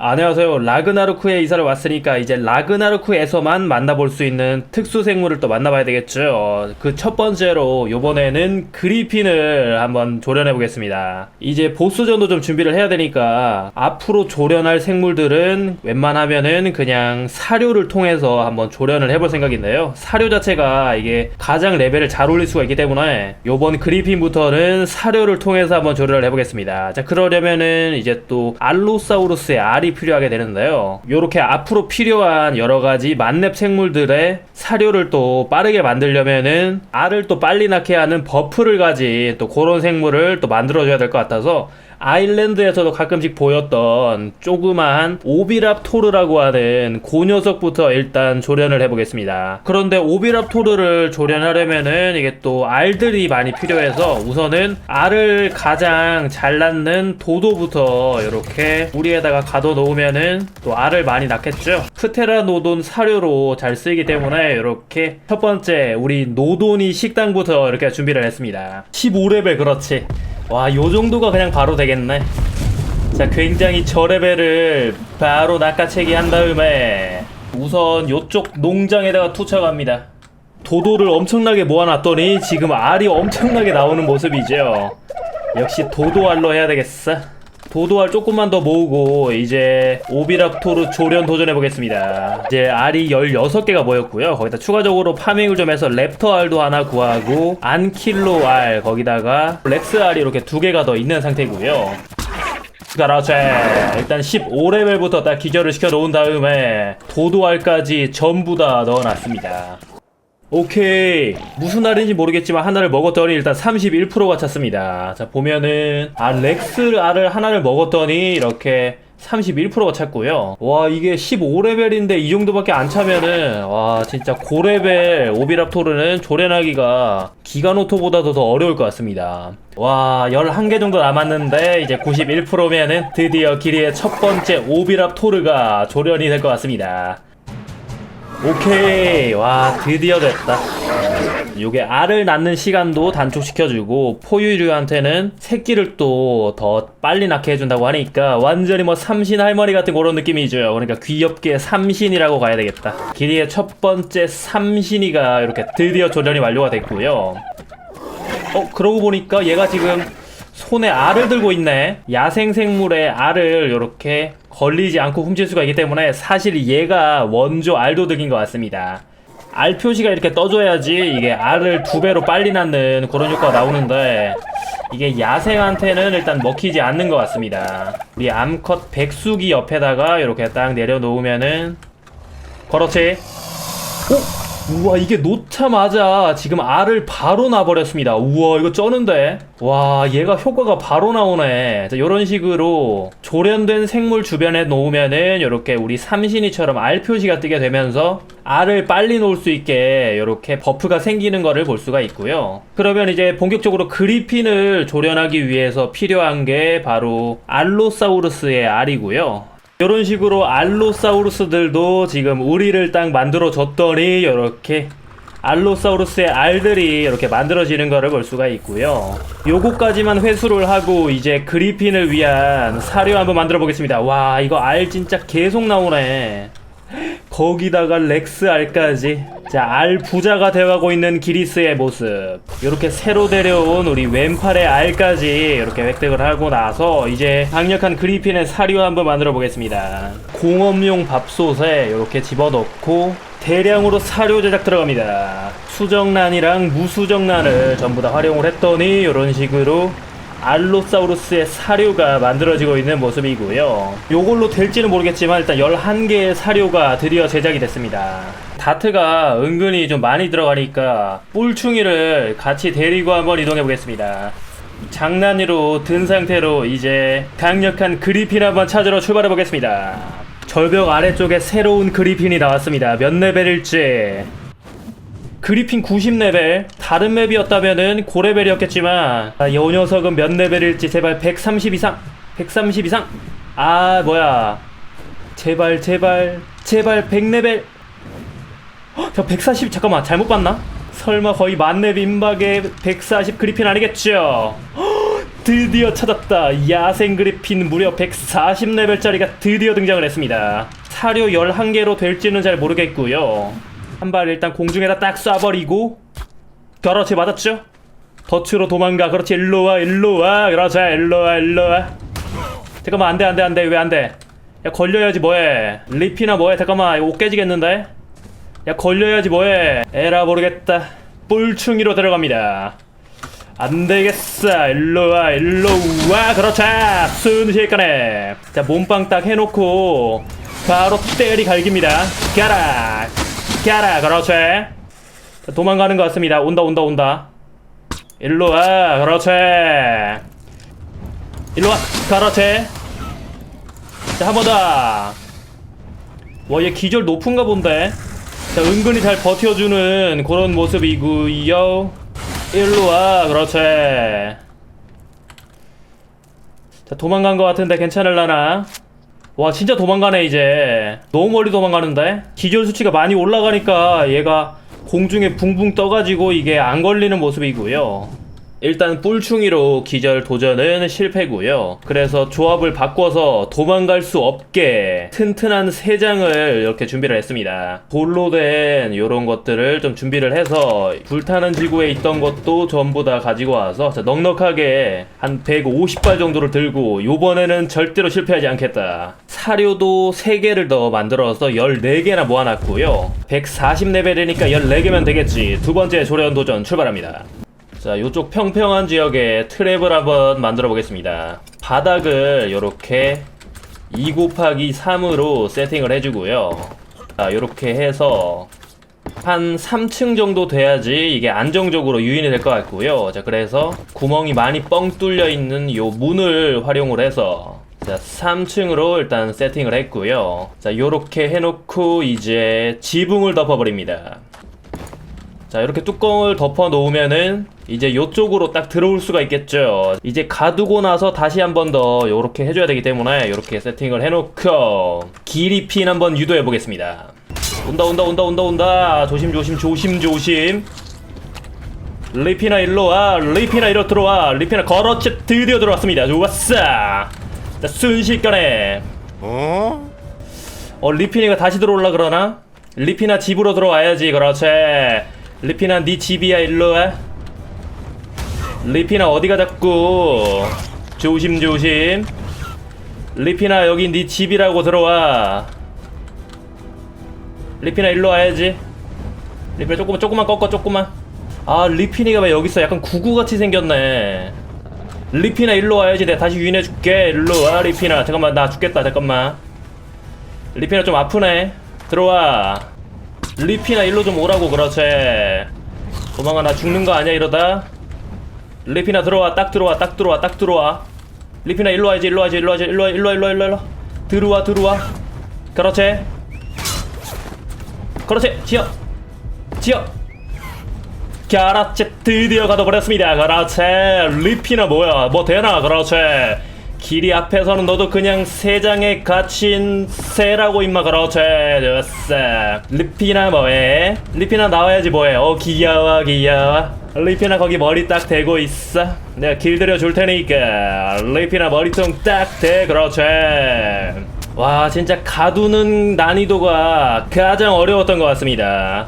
안녕하세요. 라그나로크에 이사를 왔으니까 이제 라그나로크에서만 만나볼 수 있는 특수 생물을 또 만나봐야 되겠죠. 그 첫 번째로 요번에는 그리핀을 한번 조련해 보겠습니다. 이제 보스전도 좀 준비를 해야 되니까 앞으로 조련할 생물들은 웬만하면은 그냥 사료를 통해서 한번 조련을 해볼 생각인데요. 사료 자체가 이게 가장 레벨을 잘 올릴 수가 있기 때문에 요번 그리핀부터는 사료를 통해서 한번 조련을 해보겠습니다. 자 그러려면은 이제 또 알로사우루스의 알이 필요하게 되는데요. 요렇게 앞으로 필요한 여러 가지 만렙 생물들의 사료를 또 빠르게 만들려면은 알을 또 빨리 낳게 하는 버프를 가진 또 그런 생물을 또 만들어줘야 될 것 같아서 아일랜드에서도 가끔씩 보였던 조그마한 오비랍토르라고 하는 그 녀석부터 일단 조련을 해보겠습니다. 그런데 오비랍토르를 조련하려면은 이게 또 알들이 많이 필요해서 우선은 알을 가장 잘 낳는 도도부터 이렇게 우리에다가 가둬 놓으면은 또 알을 많이 낳겠죠. 프테라노돈 사료로 잘 쓰이기 때문에 이렇게 첫 번째 우리 노돈이 식당부터 이렇게 준비를 했습니다. 15레벨 그렇지. 와, 요 정도가 그냥 바로 되겠네. 자, 굉장히 저레벨을 바로 낚아채기 한 다음에 우선 요쪽 농장에다가 투척합니다. 도도를 엄청나게 모아놨더니 지금 알이 엄청나게 나오는 모습이죠. 역시 도도알로 해야 되겠어. 도도알 조금만 더 모으고 이제 오비랍토르 조련 도전해 보겠습니다. 이제 알이 16개가 모였고요. 거기다 추가적으로 파밍을 좀 해서 랩터 알도 하나 구하고 안킬로 알 거기다가 렉스 알이 이렇게 두 개가 더 있는 상태고요. 그렇지. 일단 15레벨부터 딱 기절을 시켜 놓은 다음에 도도알까지 전부 다 넣어놨습니다. 오케이. 무슨 알인지 모르겠지만 하나를 먹었더니 일단 31%가 찼습니다. 자 보면은 아 렉스 알을 하나를 먹었더니 이렇게 31%가 찼고요. 와 이게 15레벨인데 이 정도밖에 안 차면은 와 진짜 고레벨 오비랍토르는 조련하기가 기가노토보다도 더 어려울 것 같습니다. 와 11개 정도 남았는데 이제 91%면은 드디어 길이의 첫 번째 오비랍토르가 조련이 될 것 같습니다 오케이. 와 드디어 됐다. 요게 알을 낳는 시간도 단축시켜주고 포유류한테는 새끼를 또 더 빨리 낳게 해준다고 하니까 완전히 뭐 삼신 할머니 같은 그런 느낌이죠. 그러니까 귀엽게 삼신이라고 가야 되겠다. 길이의 첫 번째 삼신이가 이렇게 드디어 조련이 완료가 됐고요. 어 그러고 보니까 얘가 지금 손에 알을 들고 있네. 야생 생물의 알을 이렇게 걸리지 않고 훔칠 수가 있기 때문에 사실 얘가 원조 알도득인 것 같습니다. 알 표시가 이렇게 떠줘야지 이게 알을 두 배로 빨리 낳는 그런 효과가 나오는데 이게 야생한테는 일단 먹히지 않는 것 같습니다. 우리 암컷 백숙이 옆에다가 이렇게 딱 내려놓으면은 그렇지. 오! 우와 이게 놓자마자 지금 알을 바로 놔버렸습니다. 우와 이거 쩌는데? 와 얘가 효과가 바로 나오네. 이런 식으로 조련된 생물 주변에 놓으면은 이렇게 우리 삼신이처럼 알 표시가 뜨게 되면서 알을 빨리 놓을 수 있게 이렇게 버프가 생기는 거를 볼 수가 있고요. 그러면 이제 본격적으로 그리핀을 조련하기 위해서 필요한 게 바로 알로사우루스의 알이고요 이런 식으로 알로사우루스들도 지금 우리를 딱 만들어 줬더니 이렇게 알로사우루스의 알들이 이렇게 만들어지는 것을 볼 수가 있고요. 요거까지만 회수를 하고 이제 그리핀을 위한 사료 한번 만들어 보겠습니다. 와 이거 알 진짜 계속 나오네. 거기다가 렉스 알까지. 자알 부자가 되어가고 있는 기리스의 모습. 이렇게 새로 데려온 우리 왼팔의 알까지 이렇게 획득을 하고 나서 이제 강력한 그리핀의 사료 한번 만들어 보겠습니다. 공업용 밥솥에 이렇게 집어넣고 대량으로 사료 제작 들어갑니다. 수정란이랑 무수정란을 전부 다 활용을 했더니 이런 식으로 알로사우루스의 사료가 만들어지고 있는 모습이고요. 요걸로 될지는 모르겠지만 일단 11개의 사료가 드디어 제작이 됐습니다. 다트가 은근히 좀 많이 들어가니까 뿔충이를 같이 데리고 한번 이동해 보겠습니다. 장난이로 든 상태로 이제 강력한 그리핀 한번 찾으러 출발해 보겠습니다. 절벽 아래쪽에 새로운 그리핀이 나왔습니다. 몇 레벨일지 그리핀 90레벨 다른 맵이었다면은 고레벨이었겠지만 아, 이 녀석은 몇 레벨일지 제발 130 이상 130 이상. 아 뭐야. 제발 제발 제발 100레벨. 헉, 저 140 잠깐만 잘못 봤나? 설마 거의 만렙 임박의 140 그리핀 아니겠죠? 헉, 드디어 찾았다. 야생 그리핀 무려 140레벨짜리가 드디어 등장을 했습니다. 사료 11개로 될지는 잘 모르겠고요 한 발 일단 공중에다 딱 쏴버리고 그렇지 맞았죠? 덫으로 도망가. 그렇지. 일로와 일로와. 그렇지 일로와 일로와. 잠깐만 안돼 안돼 안돼. 왜 안돼? 야 걸려야지 뭐해. 리피나 뭐해? 잠깐만 옷 깨지겠는데? 야 걸려야지 뭐해. 에라 모르겠다. 뿔충이로 들어갑니다. 안되겠어. 일로와 일로와. 그렇지 순식간에. 자 몸빵 딱 해놓고 바로 때리 갈깁니다. 가라 가라 그렇지. 자, 도망가는 것 같습니다. 온다 온다 온다. 일로 와. 그렇지. 일로 와. 그렇지. 자한 번더. 와, 얘 기절 높은가 본데. 자, 은근히 잘 버텨주는 그런 모습이구요. 일로 와, 그렇지. 자, 도망간 것 같은데 괜찮을라나? 와, 진짜 도망가네, 이제. 너무 멀리 도망가는데? 기절 수치가 많이 올라가니까 얘가 공중에 붕붕 떠가지고 이게 안 걸리는 모습이고요. 일단 뿔충이로 기절 도전은 실패고요. 그래서 조합을 바꿔서 도망갈 수 없게 튼튼한 세 장을 이렇게 준비를 했습니다. 돌로 된 이런 것들을 좀 준비를 해서 불타는 지구에 있던 것도 전부 다 가지고 와서 자, 넉넉하게 한 150발 정도를 들고 요번에는 절대로 실패하지 않겠다. 사료도 3개를 더 만들어서 14개나 모아놨고요. 140레벨이니까 14개면 되겠지. 두 번째 조련 도전 출발합니다. 자, 요쪽 평평한 지역에 트랩을 한번 만들어 보겠습니다. 바닥을 이렇게 2 곱하기 3으로 세팅을 해주고요. 자, 이렇게 해서 한 3층 정도 돼야지 이게 안정적으로 유인이 될 것 같고요. 자, 그래서 구멍이 많이 뻥 뚫려 있는 요 문을 활용을 해서 자, 3층으로 일단 세팅을 했고요. 자, 요렇게 해놓고 이제 지붕을 덮어버립니다. 자 이렇게 뚜껑을 덮어 놓으면은 이제 요쪽으로 딱 들어올 수가 있겠죠. 이제 가두고 나서 다시 한 번더 요렇게 해줘야 되기 때문에 요렇게 세팅을 해놓고 길이 핀 한번 유도해 보겠습니다. 온다 온다 온다 온다 온다. 조심 조심 조심 조심. 리피나 일로와. 리피나 이로 들어와. 리피나 걸어치 드디어 들어왔습니다. 좋았어. 자 순식간에. 어? 어 리피니가 다시 들어올라 그러나? 리피나 집으로 들어와야지. 그렇지 리피나 네 집이야 일로와. 리피나 어디가 자꾸? 조심조심. 리피나 여기 네 집이라고 들어와. 리피나 일로 와야지. 리피나 조금만 조금만 꺾어 조금만. 아 리피니가 왜 여기 있어? 약간 구구같이 생겼네. 리피나 일로 와야지. 내가 다시 유인해줄게. 일로 와 리피나. 잠깐만 나 죽겠다. 잠깐만. 리피나 좀 아프네. 들어와 리피나 일로 좀 오라고 그렇지. 도망가 나 죽는 거 아니야 이러다? 리피나 들어와 딱 들어와 딱 들어와 딱 들어와. 리피나 일로 와야지 일로 와야지 일로 와야지 일로 와 일로 와 일로 와 일로 와 들어와 들어와. 그렇지. 그렇지. 지어. 지어. 가라체 드디어 가둬버렸습니다. 그렇지. 리피나 뭐야? 뭐 되나? 그렇지 길이 앞에서는 너도 그냥 세 장에 갇힌 새라고 임마. 그렇지. 좋았어. 리피나 뭐해? 리피나 나와야지 뭐해? 어 귀여워 귀여워 리피나 거기 머리 딱 대고 있어. 내가 길들여 줄 테니까. 리피나 머리통 딱 대. 그렇지. 와 진짜 가두는 난이도가 가장 어려웠던 것 같습니다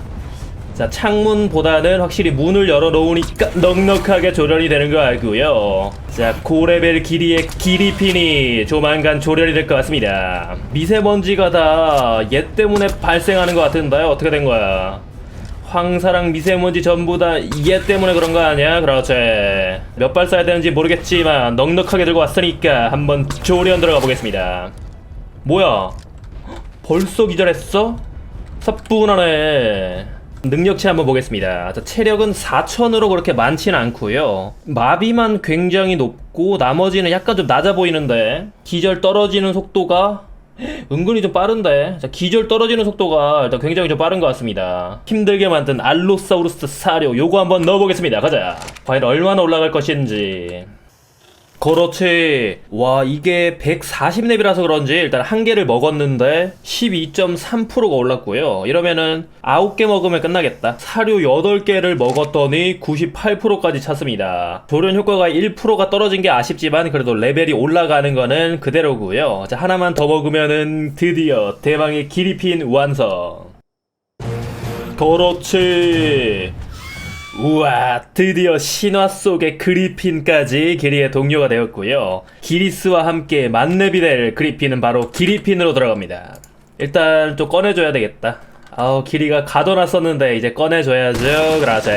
자 창문보다는 확실히 문을 열어놓으니까 넉넉하게 조련이 되는 거 알고요. 자 고레벨 길이의 길이핀이 조만간 조련이 될 것 같습니다. 미세먼지가 다 얘 때문에 발생하는 것 같은데 어떻게 된 거야? 황사랑 미세먼지 전부 다 얘 때문에 그런 거 아니야? 그렇지. 몇 발 쏴야 되는지 모르겠지만 넉넉하게 들고 왔으니까 한번 조련 들어가 보겠습니다. 뭐야? 벌써 기절했어? 사뿐하네 능력치 한번 보겠습니다. 자, 체력은 4000으로 그렇게 많지는 않고요. 마비만 굉장히 높고 나머지는 약간 좀 낮아 보이는데 기절 떨어지는 속도가 은근히 좀 빠른데 자, 기절 떨어지는 속도가 일단 굉장히 좀 빠른 것 같습니다. 힘들게 만든 알로사우루스 사료 요거 한번 넣어보겠습니다. 가자. 과연 얼마나 올라갈 것인지 그렇지. 와, 이게 140렙이라서 그런지 일단 한 개를 먹었는데 12.3%가 올랐고요. 이러면은 9개 먹으면 끝나겠다. 사료 8개를 먹었더니 98%까지 찼습니다. 조련 효과가 1%가 떨어진 게 아쉽지만 그래도 레벨이 올라가는 거는 그대로고요. 자, 하나만 더 먹으면은 드디어 대망의 기리핀 완성. 그렇지. 우와, 드디어 신화 속의 그리핀까지 기리의 동료가 되었고요. 기리스와 함께 만렙이 될 그리핀은 바로 기리핀으로 들어갑니다. 일단 좀 꺼내줘야 되겠다. 아우, 기리가 가둬놨었는데 이제 꺼내줘야죠. 그라지.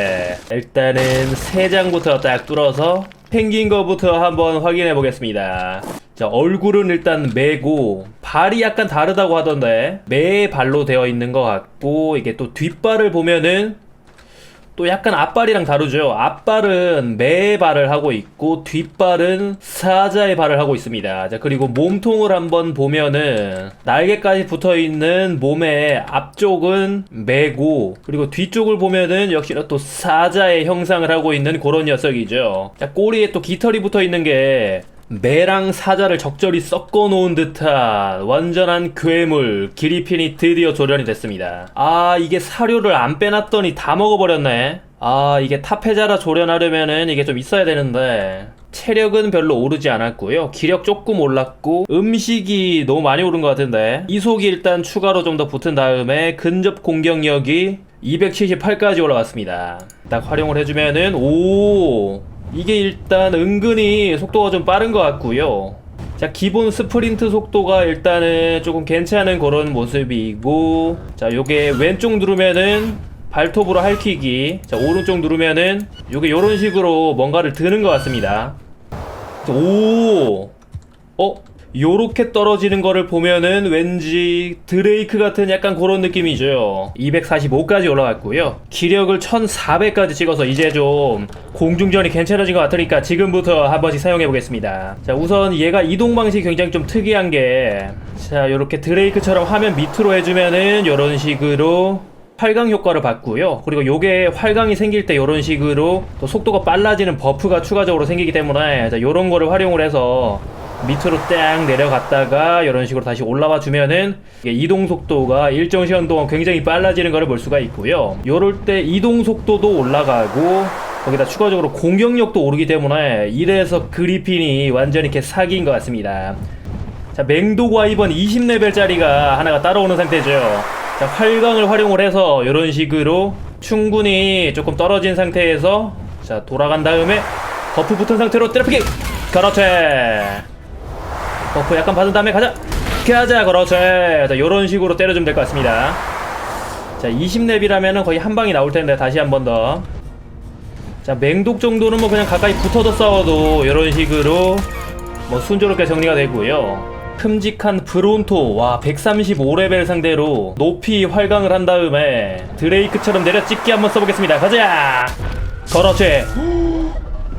일단은 세 장부터 딱 뚫어서 생긴 거부터 한번 확인해 보겠습니다. 자, 얼굴은 일단 매고 발이 약간 다르다고 하던데 매 발로 되어 있는 것 같고 이게 또 뒷발을 보면은 또 약간 앞발이랑 다르죠. 앞발은 매 발을 하고 있고 뒷발은 사자의 발을 하고 있습니다. 자, 그리고 몸통을 한번 보면은 날개까지 붙어 있는 몸의 앞쪽은 매고 그리고 뒤쪽을 보면은 역시나 또 사자의 형상을 하고 있는 그런 녀석이죠. 자, 꼬리에 또 깃털이 붙어 있는 게 매랑 사자를 적절히 섞어 놓은 듯한 완전한 괴물 기리핀이 드디어 조련이 됐습니다. 아 이게 사료를 안 빼놨더니 다 먹어버렸네. 아 이게 탑해자라 조련하려면은 이게 좀 있어야 되는데 체력은 별로 오르지 않았고요. 기력 조금 올랐고 음식이 너무 많이 오른 것 같은데 이속이 일단 추가로 좀 더 붙은 다음에 근접 공격력이 278까지 올라갔습니다. 딱 활용을 해주면은 오 이게 일단 은근히 속도가 좀 빠른 것 같고요. 자 기본 스프린트 속도가 일단은 조금 괜찮은 그런 모습이고 자 요게 왼쪽 누르면은 발톱으로 핥히기 자 오른쪽 누르면은 요게 요런 식으로 뭔가를 드는 것 같습니다 오 어? 요렇게 떨어지는 거를 보면은 왠지 드레이크 같은 약간 그런 느낌이죠. 245까지 올라갔고요. 기력을 1400까지 찍어서 이제 좀 공중전이 괜찮아진 것 같으니까 지금부터 한 번씩 사용해 보겠습니다. 자 우선 얘가 이동 방식이 굉장히 좀 특이한 게 자 요렇게 드레이크처럼 화면 밑으로 해주면은 요런 식으로 활강 효과를 받고요. 그리고 요게 활강이 생길 때 요런 식으로 또 속도가 빨라지는 버프가 추가적으로 생기기 때문에 자, 요런 거를 활용을 해서 밑으로 딱 내려갔다가 이런 식으로 다시 올라와 주면은 이동 속도가 일정 시간 동안 굉장히 빨라지는 것을 볼 수가 있고요. 요럴 때 이동 속도도 올라가고 거기다 추가적으로 공격력도 오르기 때문에 이래서 그리핀이 완전히 이렇게 사기인 것 같습니다. 자, 맹독과 이번 20레벨짜리가 하나가 따라오는 상태죠. 자, 활강을 활용을 해서 이런 식으로 충분히 조금 떨어진 상태에서 자, 돌아간 다음에 버프 붙은 상태로 때려피기! 그렇지! 버프 약간 받은 다음에 가자! 가자! 그렇지! 자, 요런 식으로 때려주면 될 것 같습니다. 자, 20렙이라면 거의 한 방이 나올 텐데 다시 한 번 더. 자, 맹독 정도는 뭐 그냥 가까이 붙어서 싸워도 이런 식으로 뭐 순조롭게 정리가 되고요. 큼직한 브론토 와 135레벨 상대로 높이 활강을 한 다음에 드레이크처럼 내려 찍기 한번 써보겠습니다. 가자. 그렇지.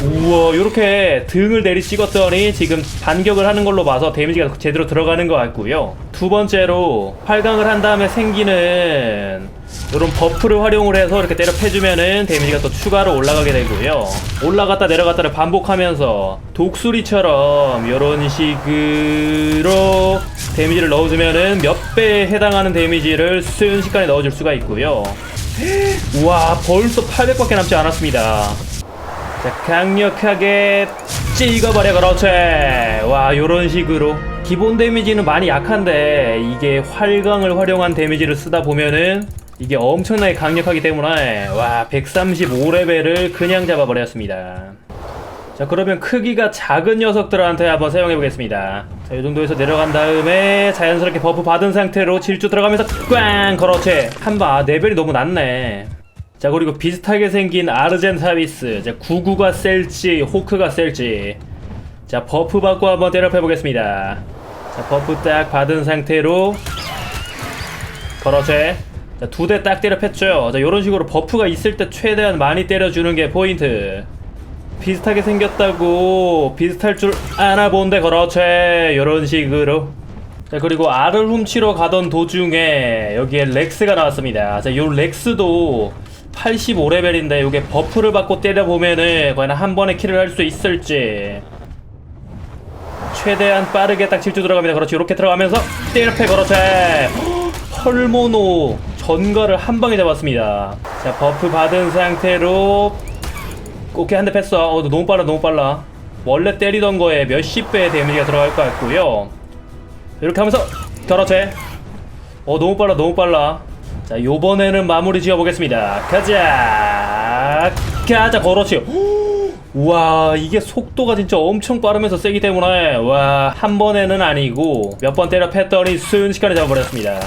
우와 이렇게 등을 내리 찍었더니 지금 반격을 하는 걸로 봐서 데미지가 제대로 들어가는 것 같고요. 두 번째로 활강을 한 다음에 생기는 이런 버프를 활용을 해서 이렇게 때려 패주면은 데미지가 또 추가로 올라가게 되고요. 올라갔다 내려갔다를 반복하면서 독수리처럼 이런 식으로 데미지를 넣어주면은 몇 배에 해당하는 데미지를 순식간에 넣어줄 수가 있고요. 우와 벌써 800밖에 남지 않았습니다. 자 강력하게 찍어버려 그렇지. 와 요런 식으로. 기본 데미지는 많이 약한데 이게 활강을 활용한 데미지를 쓰다 보면은 이게 엄청나게 강력하기 때문에 와 135레벨을 그냥 잡아버렸습니다. 자 그러면 크기가 작은 녀석들한테 한번 사용해 보겠습니다. 자이 정도에서 내려간 다음에 자연스럽게 버프 받은 상태로 질주 들어가면서 꽝! 그렇지. 아, 레벨이 너무 낮네 자 그리고 비슷하게 생긴 아르젠타비스. 자 구구가 셀지 호크가 셀지. 자 버프 받고 한번 때려해 보겠습니다. 자 버프 딱 받은 상태로 그렇지 자두 대 딱 때려 팼죠. 자 요런 식으로 버프가 있을 때 최대한 많이 때려주는 게 포인트. 비슷하게 생겼다고 비슷할 줄 아나 본데 그렇지 요런 식으로. 자 그리고 알을 훔치러 가던 도중에 여기에 렉스가 나왔습니다. 자요 렉스도 85레벨인데 이게 버프를 받고 때려보면은 과연 한 번에 킬을 할 수 있을지 최대한 빠르게 딱 질주 들어갑니다. 그렇지. 이렇게 들어가면서 띠르페 그렇지. 헐모노 전가를 한 방에 잡았습니다. 자 버프 받은 상태로 오케이 한대 뺐어. 어 너무 빨라 너무 빨라. 원래 때리던 거에 몇십 배의 데미지가 들어갈 것 같고요. 이렇게 하면서 그렇지. 어 너무 빨라 너무 빨라. 자 요번에는 마무리 지어보겠습니다. 가자 가자 그렇지. 우와 이게 속도가 진짜 엄청 빠르면서 세기 때문에 와 한 번에는 아니고 몇 번 때려 팼더니 순식간에 잡아버렸습니다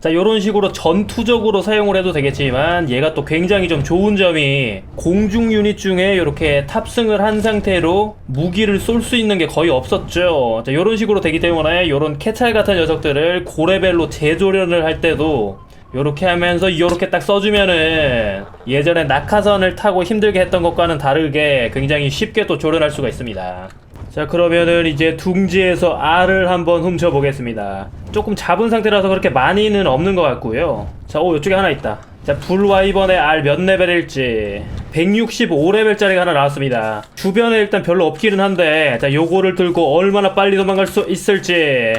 자 요런 식으로 전투적으로 사용을 해도 되겠지만 얘가 또 굉장히 좀 좋은 점이 공중 유닛 중에 이렇게 탑승을 한 상태로 무기를 쏠 수 있는 게 거의 없었죠 자 요런 식으로 되기 때문에 요런 캐찰 같은 녀석들을 고레벨로 재조련을 할 때도 요렇게 하면서 요렇게 딱 써주면은 예전에 낙하선을 타고 힘들게 했던 것과는 다르게 굉장히 쉽게 또 조련할 수가 있습니다. 자 그러면은 이제 둥지에서 알을 한번 훔쳐 보겠습니다. 조금 잡은 상태라서 그렇게 많이는 없는 것 같고요. 자오 이쪽에 하나 있다. 자 불와이번의 알 몇 레벨일지 165레벨짜리가 하나 나왔습니다. 주변에 일단 별로 없기는 한데 자 요거를 들고 얼마나 빨리 도망갈 수 있을지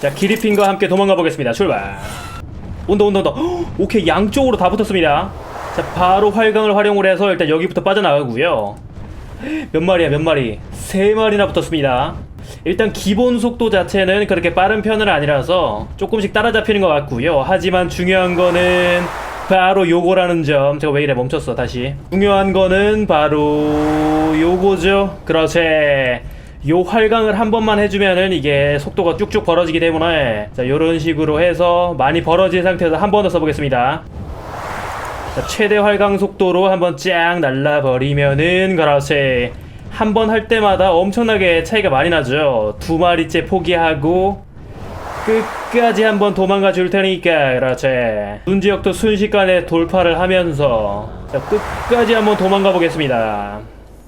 자 기리핀과 함께 도망가 보겠습니다. 출발. 온다 온다 온다. 헉, 오케이 양쪽으로 다 붙었습니다. 자 바로 활강을 활용을 해서 일단 여기부터 빠져나가고요. 몇 마리야 몇 마리? 세 마리나 붙었습니다. 일단 기본 속도 자체는 그렇게 빠른 편은 아니라서 조금씩 따라잡히는 것 같고요. 하지만 중요한 거는 바로 요거라는 점. 제가 왜 이래 멈췄어 다시. 중요한 거는 바로 요거죠. 그렇지 요 활강을 한 번만 해주면은 이게 속도가 쭉쭉 벌어지기 때문에 자 요런 식으로 해서 많이 벌어진 상태에서 한 번 더 써보겠습니다. 자, 최대 활강 속도로 한번 쫙 날라버리면은 그렇지. 한 번 할 때마다 엄청나게 차이가 많이 나죠. 두 마리째 포기하고 끝까지 한번 도망가 줄 테니까 그렇지. 눈 지역도 순식간에 돌파를 하면서 자, 끝까지 한번 도망가 보겠습니다.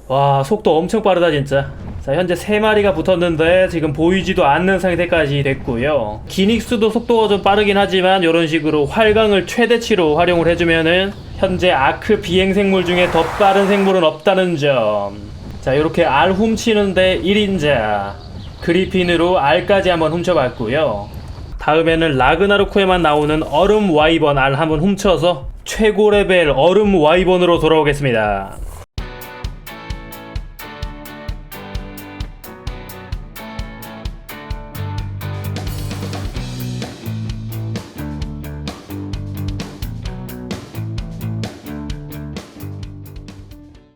와 속도 엄청 빠르다 진짜 자 현재 3마리가 붙었는데 지금 보이지도 않는 상태까지 됐고요. 기닉스도 속도가 좀 빠르긴 하지만 이런 식으로 활강을 최대치로 활용을 해주면은 현재 아크 비행 생물 중에 더 빠른 생물은 없다는 점자 이렇게 알 훔치는데 1인자. 그리핀으로 알까지 한번 훔쳐봤고요. 다음에는 라그나로크에만 나오는 얼음 와이번 알 한번 훔쳐서 최고 레벨 얼음 와이번으로 돌아오겠습니다